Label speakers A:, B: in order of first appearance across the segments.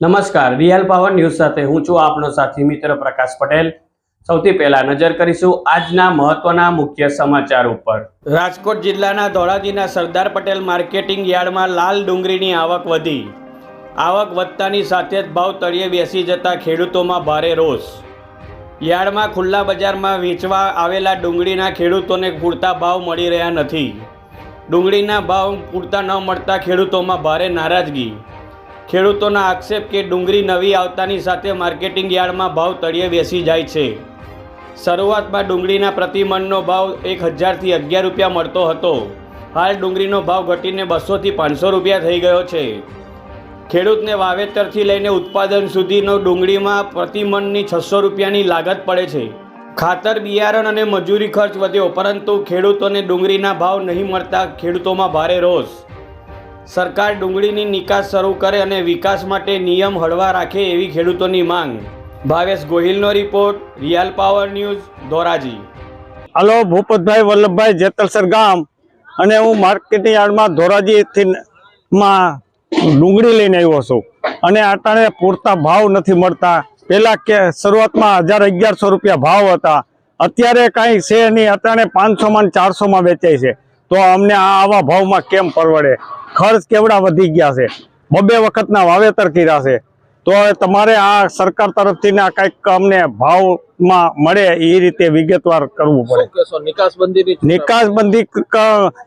A: નમસ્કાર, real power news સાથે હું છું આપનો સાથી મિત્ર પ્રકાશ પટેલ. સૌથી પહેલા નજર કરીશું આજના મહત્વના મુખ્ય સમાચાર ઉપર. રાજકોટ જિલ્લાના ધોળાજીના સરદાર પટેલ માર્કેટિંગ યાર્ડમાં લાલ ડુંગળીની આવક વધી. આવક વધતાની સાથે જ ભાવ તળિયે બેસી જતા ખેડૂતોમાં ભારે રોષ. યાર્ડમાં ખુલ્લા બજારમાં વેચવા આવેલા ડુંગળીના ખેડૂતોને પૂરતા ભાવ મળી રહ્યા નથી. ડુંગળીના ભાવ પૂરતા ન મળતા ખેડૂતોમાં ભારે નારાજગી. ખેડૂતોના આક્ષેપ કે ડુંગળી નવી આવતાની સાથે માર્કેટિંગ યાર્ડમાં ભાવ તળિયે બેસી જાય છે. શરૂઆતમાં ડુંગળીના પ્રતિમણનો ભાવ એક હજારથી અગિયાર રૂપિયા મળતો હતો. હાલ ડુંગળીનો ભાવ ઘટીને બસોથી પાંચસો રૂપિયા થઈ ગયો છે. ખેડૂતને વાવેતરથી લઈને ઉત્પાદન સુધીનો ડુંગળીમાં પ્રતિમણની છસો રૂપિયાની લાગત પડે છે. ખાતર, બિયારણ અને મજૂરી ખર્ચ વધ્યો, પરંતુ ખેડૂતોને ડુંગળીના ભાવ નહીં મળતા ખેડૂતોમાં ભારે રોષ. સરકાર ડુંગળીની નિકાસ શરૂ કરે અને વિકાસ માટે નિયમ હળવા રાખે એવી ખેડૂતોની માંગ. ભાવેશ ગોહિલનો report, real power news, Dhoraji.
B: Hello, Bhupatbhai Vallabhbhai Jetalsar ગામ. અને હું માર્કેટિંગ યાર્ડમાં ધોરાજીથી માં ડુંગળી લઈને આવ્યો છું. અને આટાને પૂરતા ભાવ નથી મળતા. પહેલાં કે શરૂઆતમાં હજાર અગિયારસો રૂપિયા ભાવ હતા. અત્યારે કાંઈ છે નહીં અત્યારે પાંચસોમાં ચારસોમાં વેચાય છે. તો અમને આ આવા ભાવમાં કેમ પરવડે? ખર્ચ કેવડા વધી ગયા છે? બબે વખતના વાવેતર કર્યા છે. તો હવે તમારે આ સરકાર તરફથી આ કંઈક અમને ભાવમાં મળે એ રીતે વિગતવાર કરવું પડે.
C: નિકાસબંધી નિકાસબંધી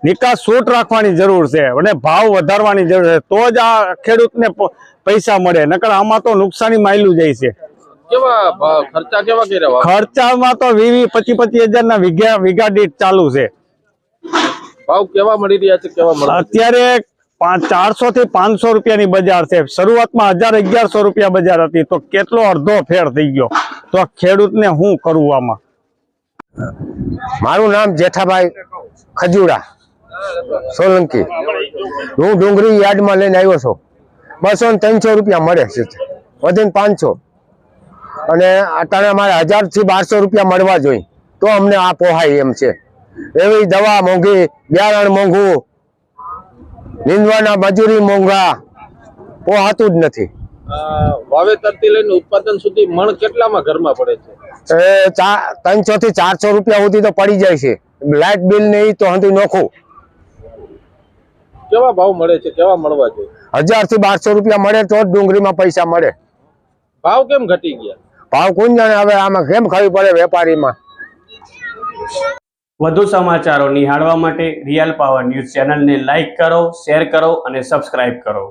B: નિકાસ છૂટ રાખવાની જરૂર છે અને ભાવ વધારવાની જરૂર છે. તો જ આ ખેડૂતને પૈસા મળે. નકર આમાં તો નુકસાની માયલું જાય છે? ખર્ચામાં તો વીવી વીસ પચીસ પચીસ હજાર ના વીઘા વીઘા દીઠ ચાલુ છે.
C: ભાવ કેવા મળી રહ્યા છે કેવા મળે
B: અત્યારે ચારસો થી પાંચસો રૂપિયાની બજાર છે. શરૂઆતમાં હજાર અગિયારસો રૂપિયા બજાર હતી. તો કેટલો અડધો ફેર થઈ ગયો. તો ખેડૂતને શું કરવું આમાં?
D: મારું નામ જેઠાભાઈ ખજુડા સોલંકી. હું ડુંગળી યાર્ડમાં લઈને આવ્યો છું. બસો ને ત્રણસો રૂપિયા મળે છે. વધીને પાંચસો. અને અત્યારે અમારે હજારથી બારસો રૂપિયા મળવા જોઈએ. તો અમને આ પોહાય એમ છે. એવી દવા મોંઘી બિયારણ મોંઘું નીંદવાના મજૂરી મોંઘા પોહાતું જ નથી.
C: વાવેતરથી લઈને ઉત્પાદન સુધી મણ કેટલામાં ઘરમાં પડે છે?
D: એ ત્રણસો થી ચારસો રૂપિયા સુધી તો પડી જાય છે. લાઇટ બિલ ને તો હંધું નોખું.
C: કેવા ભાવ મળે છે? કેવા મળવા જોઈએ?
D: હજારથી બારસો રૂપિયા મળે તો જ ડુંગળીમાં પૈસા મળે.
C: ભાવ કેમ ઘટી ગયા?
D: ભાવ કોણ જાણે હવે આમાં કેમ ખાવી પડે વેપારીમાં?
A: વધુ સમાચારો નિહાળવા માટે રિયલ પાવર ન્યૂઝ ચેનલને લાઇક કરો શેર કરો અને સબસ્ક્રાઇબ કરો.